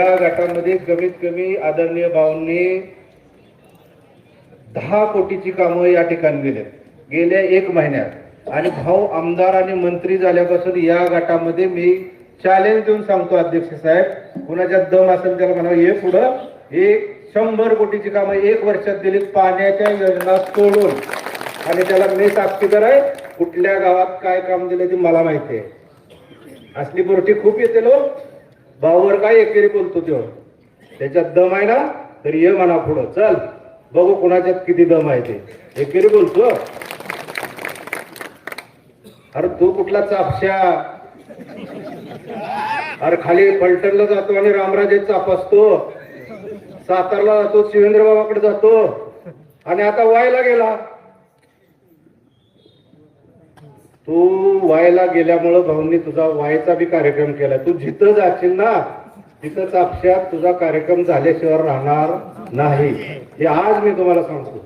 या गटामध्ये कमीत कमी आदरणीय भाऊंनी दहा कोटीची कामं या ठिकाणी दिलेत. गेल्या एक महिन्यात. आणि भाऊ आमदार आणि मंत्री झाल्यापासून या गटामध्ये मी चॅलेंज देऊन सांगतो अध्यक्ष साहेब. कुणाच्या दम असेल त्याला म्हणा हे पुढं हे शंभर कोटीची कामं एक वर्षात दिली पाण्याच्या योजना सोडून. आणि त्याला मी साक्षीदार आहे कुठल्या गावात काय काम दिलं ते मला माहिती आहे. असली बोरटी खूप येते लोक हो. भाऊवर काय एकेरी बोलतो तो. त्याच्यात दम आहे ना तर ये म्हणा पुढं. चल बघू कोणाच्यात किती दम आहे ते. एकेरी बोलतो. अरे तू कुठला चापशा? अरे खाली पलटणला जातो आणि रामराजे चाप असतो सातारला जातो शिवेंद्र बाबाकडे जातो. आणि आता वायला गेला. तू वायला गेल्यामुळं भाऊंनी तुझा वायचा बी कार्यक्रम केला तू जिथं जाशील ना तिथं चापशात तुझा कार्यक्रम झाल्याशिवाय राहणार नाही. हे आज मी तुम्हाला सांगतो.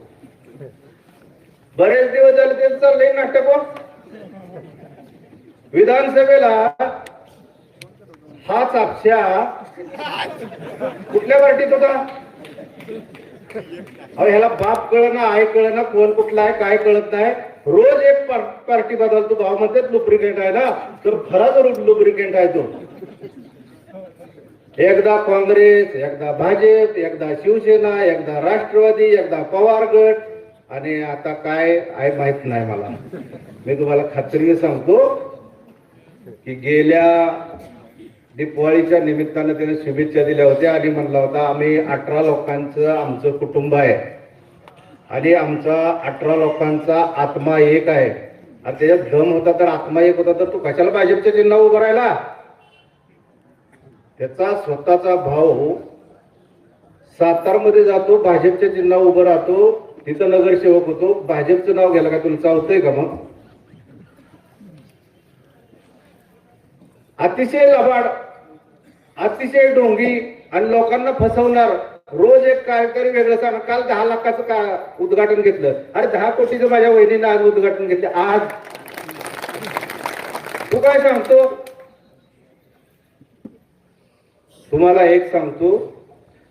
बरेच दिवस झाले ते चाललंय नाटक हो. विधानसभेला हा चापशा कुठल्या पार्टीत होता? ह्याला बाप कळ ना आई कळ ना कोण कुठला आहे काय कळत नाही. रोज एक पार्टी बदलतो गावामध्येच लुब्रिकेंट आहे ना? तर खराच लुब्रिकेंट आहे तो. एकदा काँग्रेस एकदा भाजप एकदा शिवसेना एकदा राष्ट्रवादी एकदा पवार गट. आणि आता काय आहे माहीत नाही मला. मी तुम्हाला खात्रीने सांगतो की गेल्या दिपवाळीच्या निमित्तानं त्याने शुभेच्छा दिल्या होत्या आणि म्हणला होता आम्ही अठरा लोकांचं आमचं कुटुंब आहे. आणि आमचा अठरा लोकांचा आत्मा एक आहे. आणि त्याच्यात दम होता तर आत्मा एक होता तर तू कशाला भाजपच्या चिन्ह उभं राहिला? त्याचा स्वतःचा भाऊ सातारमध्ये जातो भाजपच्या चिन्ह उभं राहतो तिथं नगरसेवक होतो. भाजपचं नाव घ्यायला का तुला चावतंय का मग? अतिशय लबाड अतिशय डोंगी आणि लोकांना फसवणार. रोज एक काहीतरी वेगळं सांग. काल दहा लाखाचं का उद्घाटन घेतलं. अरे दहा कोटीचं माझ्या वहिनीनं आज उद्घाटन घेतलं. आज. तू काय सांगतो? तुम्हाला एक सांगतो.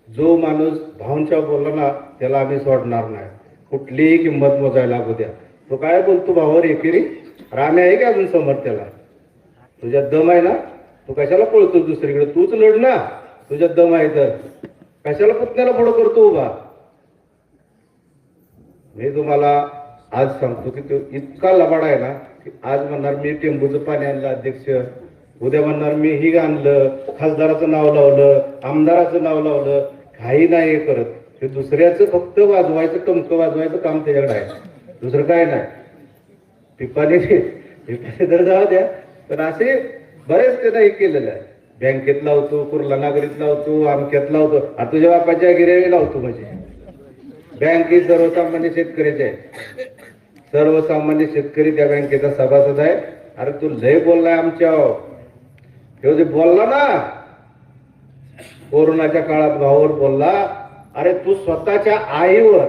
जो माणूस भाऊंच्या बोलला ना त्याला आम्ही सोडणार नाही. कुठलीही किंमत मोजायला लागू द्या. तो काय बोलतो भावावर एकेरी? रामे आहे का अजून समोर त्याला? तुझ्यात दम आहे ना? तू कशाला पळतो दुसरीकडे? तूच लढ ना. तुझ्यात दम आहे तर. कशाला पुतण्याला पुढं करतो उभा मी तुम्हाला आज सांगतो की तो इतका लबाड आहे ना की आज म्हणणार मी टेंबूचं पाणी आणलं अध्यक्ष. उद्या म्हणणार मी ही आणलं खासदाराचं नाव लावलं आमदाराचं नाव लावलं. काही नाही हे करत. ते दुसऱ्याचं फक्त वाजवायचं टमकं वाजवायचं काम त्याच्याकडे आहे. दुसरं काय नाही. पिपाने पिपाने तर जाऊ द्या पण असे बरेच त्यांना हे केलेलं आहे. बँकेत लावतो कुर्ला नागरीत लावतो अमक्यात लावतो. आता तुझ्या बापाच्या गिऱ्यावी लावतो म्हणजे. बँक ही सर्वसामान्य शेतकऱ्याचे आहे. सर्वसामान्य शेतकरी त्या बँकेचा सभासद आहे. अरे तू लय बोललाय आमच्या ह्यो जे बोलला ना कोरोनाच्या काळात भावावर बोलला अरे तू स्वतःच्या आईवर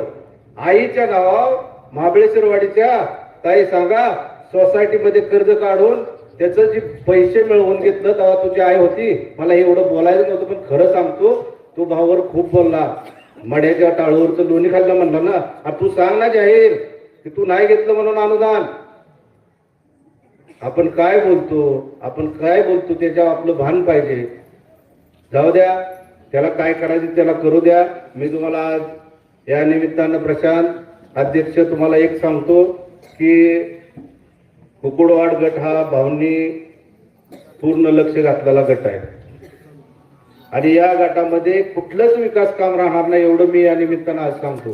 आईच्या नावावर महाबळेश्वरवाडीच्या ताई सांगा सोसायटीमध्ये कर्ज काढून त्याचं जे पैसे मिळवून घेतलं तेव्हा तुझी आई होती मला एवढं बोलायचं नव्हतं पण खरं सांगतो तो भावावर खूप बोलला. मड्याच्या टाळूवरचं लोणी खाल्लं म्हणलं ना. तू सांग ना जाहीर की तू नाही घेतलं म्हणून अनुदान. आपण काय बोलतो? आपण काय बोलतो? त्याच्यावर आपलं भान पाहिजे. जाऊ द्या त्याला काय करायचं त्याला करू द्या. मी तुम्हाला आज या निमित्तानं प्रशांत अध्यक्ष तुम्हाला एक सांगतो की कुकुडवाड गट हा भाऊंनी पूर्ण लक्ष घातलेला गट आहे. आणि या गटामध्ये कुठलंच विकास काम राहणार नाही एवढं मी या निमित्तानं आज सांगतो.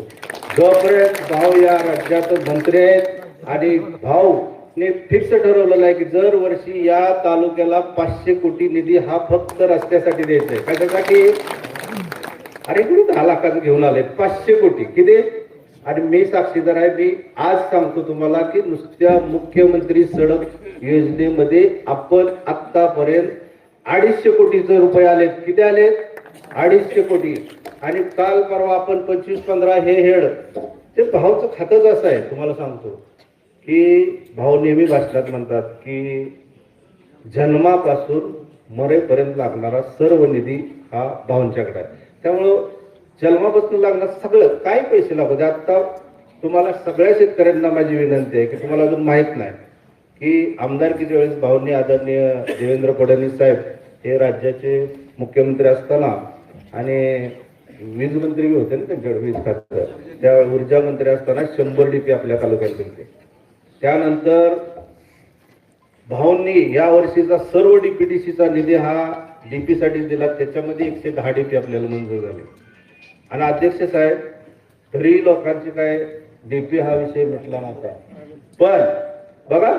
जोपर्यंत भाऊ या राज्यात मंत्री आहेत आणि भाऊ ने फिक्स ठरवलेलं आहे की जर वर्षी या तालुक्याला पाचशे कोटी निधी हा फक्त रस्त्यासाठी द्यायचा आहे. कशासाठी अरे कुठे दहा लाखाचं घेऊन आले पाचशे कोटी. किती? आणि मी साक्षीदार आहे. मी आज सांगतो तुम्हाला की नुसत्या मुख्यमंत्री सडक योजनेमध्ये आपण आतापर्यंत अडीचशे कोटीचे रुपये आलेत. किती आलेत? अडीचशे कोटी. आणि काल परवा आपण पंचवीस पंधरा हे हेड. ते भाऊचं खातच असं आहे. तुम्हाला सांगतो की भाऊ नेहमी भाषणात म्हणतात की जन्मापासून मरेपर्यंत लागणारा सर्व निधी हा भाऊंच्याकडे आहे. त्यामुळं जन्मापासून लागणार सगळं काय पैसे लागू दे आता तुम्हाला सगळ्या शेतकऱ्यांना माझी विनंती आहे की तुम्हाला अजून माहीत नाही की आमदारकीच्या वेळेस भाऊनी आदरणीय देवेंद्र फडणवीस साहेब हे राज्याचे मुख्यमंत्री असताना आणि वीज मंत्री होते ना त्यांच्याकडे वीज खातं त्या ऊर्जा मंत्री असताना शंभर डीपी आपल्या तालुक्यात होते. त्यानंतर भाऊंनी या वर्षीचा सर्व डीपीटीसीचा निधी हा डीपी साठी दिला त्याच्यामध्ये एकशे दहा डीपी आपल्याला मंजूर झाले. आणि अध्यक्ष साहेब तरी लोकांची काय डीपी हा विषय म्हटला नव्हता. पण बघा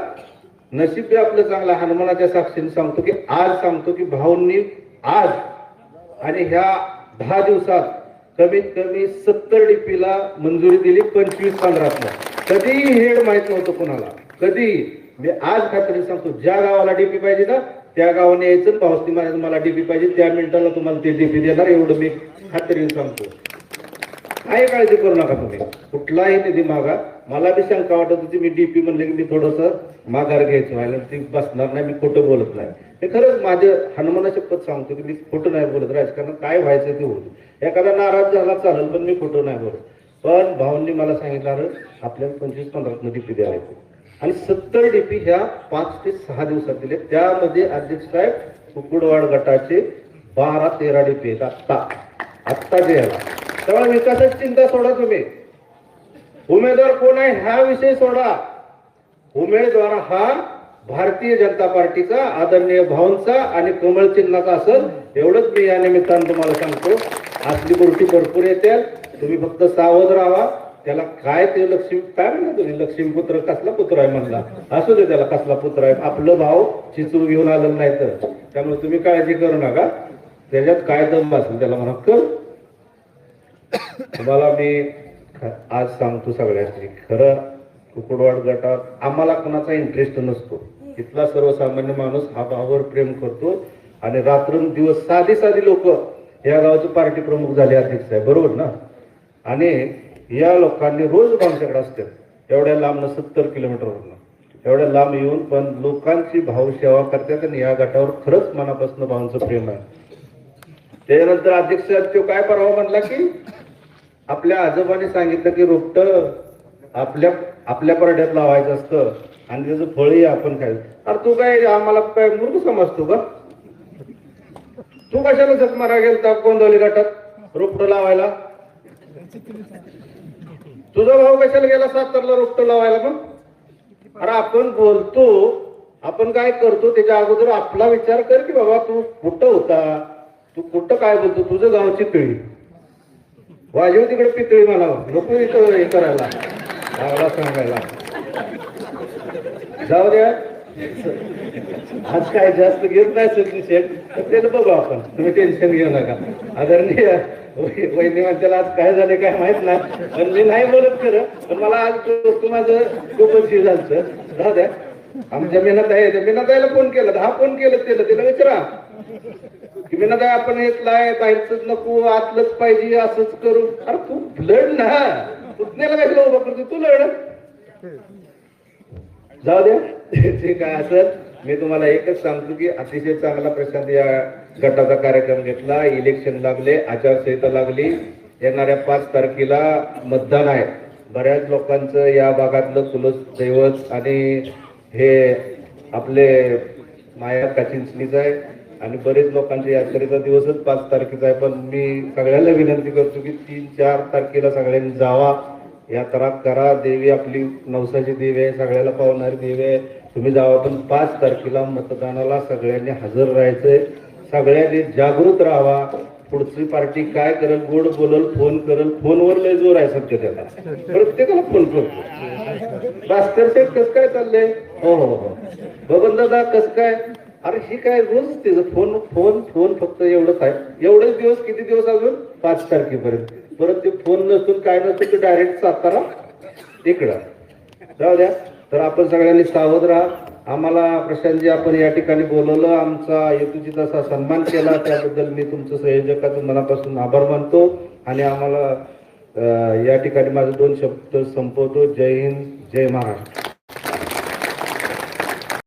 नशीब बी आपलं चांगलं हनुमानाच्या साक्षीने सांगतो की आज सांगतो की भाऊंनी आज आणि ह्या दहा दिवसात कमीत कमी सत्तर डीपीला मंजुरी दिली पंचवीस पंधरातला कधीही हेड माहीत नव्हतं कोणाला. कधी? मी आज खात्री सांगतो ज्या गावाला डीपी पाहिजे ना त्या गावाने यायचं पावसाळी महाराज मला डीपी पाहिजे त्या मिनिटाला तुम्हाला ते डीपी देणार एवढं मी खात्रीने सांगतो. काही काळजी करू नका तुम्ही. कुठलाही निधी मागा. मला बी शंका वाटत होती मी डीपी म्हणले की मी थोडस माघार घ्यायचं. व्हायला ती बसणार नाही मी खोटं बोलत नाही. हे खरंच माझे हनुमाना पद सांगतो की मी खोटं नाही बोलत. राजकारणात काय व्हायचं ते होतं. एखादा नाराज झाला चालेल पण मी खोटं नाही बोलत. पण भाऊंनी मला सांगितलं "अरे, आपल्याला पंचवीस पंधरा डीपी द्यायचं आणि सत्तर डीपी ह्या पाच ते सहा दिवसात दिले त्यामध्ये अध्यक्ष साहेब कुकुडवाड गटाचे बारा तेरा डीपी आहेत. आत्ता. आत्ता जे आहे त्यामुळे विकासाची चिंता सोडा तुम्ही. उमेदवार कोण आहे हा विषय सोडा. उमेदवार हा भारतीय जनता पार्टीचा आदरणीय भाऊंचा आणि कमळ चिन्हाचा असेल एवढंच मी या निमित्तानं तुम्हाला सांगतो. असली गोष्टी भरपूर येते तुम्ही फक्त सावध राहा. त्याला काय ते लक्ष्मी काय म्हणलं तुम्ही? लक्ष्मी पुत्र कसला पुत्र आहे म्हणला? असू दे त्याला कसला पुत्र आहे. आपलं भाव चिचूर घेऊन आलं नाही तर. त्यामुळे तुम्ही काळजी करू नका. त्याच्यात काय दम असेल त्याला म्हणा कर. तुम्हाला मी आज सांगतो सगळ्यांनी खरं कुकुडवाड गटात आम्हाला कोणाचा इंटरेस्ट नसतो. इथला सर्वसामान्य माणूस हा भावावर प्रेम करतो. आणि रात्रंदिवस साधी साधी लोक या गावाचे पार्टी प्रमुख झाले अध्यक्ष साहेब. बरोबर ना? आणि या लोकांनी रोज आमच्याकडे असतात. एवढ्या लांब सत्तर किलोमीटरवरनं एवढ्या लांब येऊन पण लोकांची भाव सेवा करतात आणि या गटावर खरंच मनापासून भावांचं प्रेम आहे. त्याच्यानंतर अध्यक्ष तो काय परवा म्हणला की आपल्या आजोबाने सांगितलं की रोपट आपल्या आपल्या परड्यात लावायचं असतं आणि त्याचं फळही आपण खायचं अरे तू काय आम्हाला काय मूर्ख समजतो का? तू कशाला जग मारा गेलता गोंदवली गटात रोपट लावायला? तुझा भाऊ कशाला गेला सातारला रोपटं लावायला मग? अरे आपण बोलतो आपण काय करतो त्याच्या अगोदर आपला विचार कर की बाबा तू कुठं होता? तू कुठं काय बोलतो? तुझं गावची चितळी वाजव तिकडे पितळी मला. नको इथं हे करायला. लागला सांगायला. जाऊ द्या. आज काय जास्त घेत नाही सचिन शेठ त्याचं बघू आपण. तुम्ही टेन्शन घेऊ नका. आदरणीय वहिनी त्याला आज काय झाले काय माहीत नाही. पण मी नाही बोलत खरं पण मला आज तू माझं खूपच हे झालं जाऊ द्या. आमच्या मेहनत आहे मेहनताईला फोन केला दहा फोन केलं त्याला. तिला विचारा. की विनाताई आपण येतलाय बाहेरच नको आतलंच पाहिजे असंच करू. अरे तू लढ ना. पुतण्याला काय तुला करतो तू लढ जाऊ द्या. ते काय असं मी तुम्हाला एकच सांगतो की अतिशय चांगला प्रशांत या गटाचा कार्यक्रम घेतला. इलेक्शन लागले आचारसंहिता लागली. येणाऱ्या पाच तारखेला मतदान आहे. बऱ्याच लोकांचं या भागातलं तुलस दैवत आणि हे आपले माया काचिंचणीच आहे. आणि बरेच लोकांचे यात्रेचा दिवसच पाच तारखेचा आहे. पण मी सगळ्यांना विनंती करतो की तीन चार तारखेला सगळ्यांनी जावा. यात्रा करा. देवी आपली नवसाची देवी आहे. सगळ्याला पावणारी देवी आहे. तुम्ही जावा पण पाच तारखेला मतदानाला सगळ्यांनी हजर राहायचंय. सगळ्यांनी जागृत राहावा. पुढची पार्टी काय करेल गोड बोलल फोन करेल फोनवर लय जोर आहे सध्या त्याला. प्रत्येकाला फोन करतो. भास्कर शेठ कस काय चाललंय? हो हो हो. बबन दादा कस काय? अरे हे काय रोज त्याचं फोन फोन फोन फक्त एवढंच आहे. एवढेच दिवस किती दिवस अजून? पाच तारखेपर्यंत. परत ते फोन नसून काय नसतं ते डायरेक्ट सातारा इकडं. जाऊ द्या. तर आपण सगळ्यांनी सावध राहा. आम्हाला प्रशांतजी आपण या ठिकाणी बोलवलं. आमचा हेतूची असा सन्मान केला त्याबद्दल मी तुमचं संयोजकाचं मनापासून आभार मानतो. आणि आम्हाला या ठिकाणी माझे दोन शब्द संपवतो. जय हिंद जय महाराष्ट्र.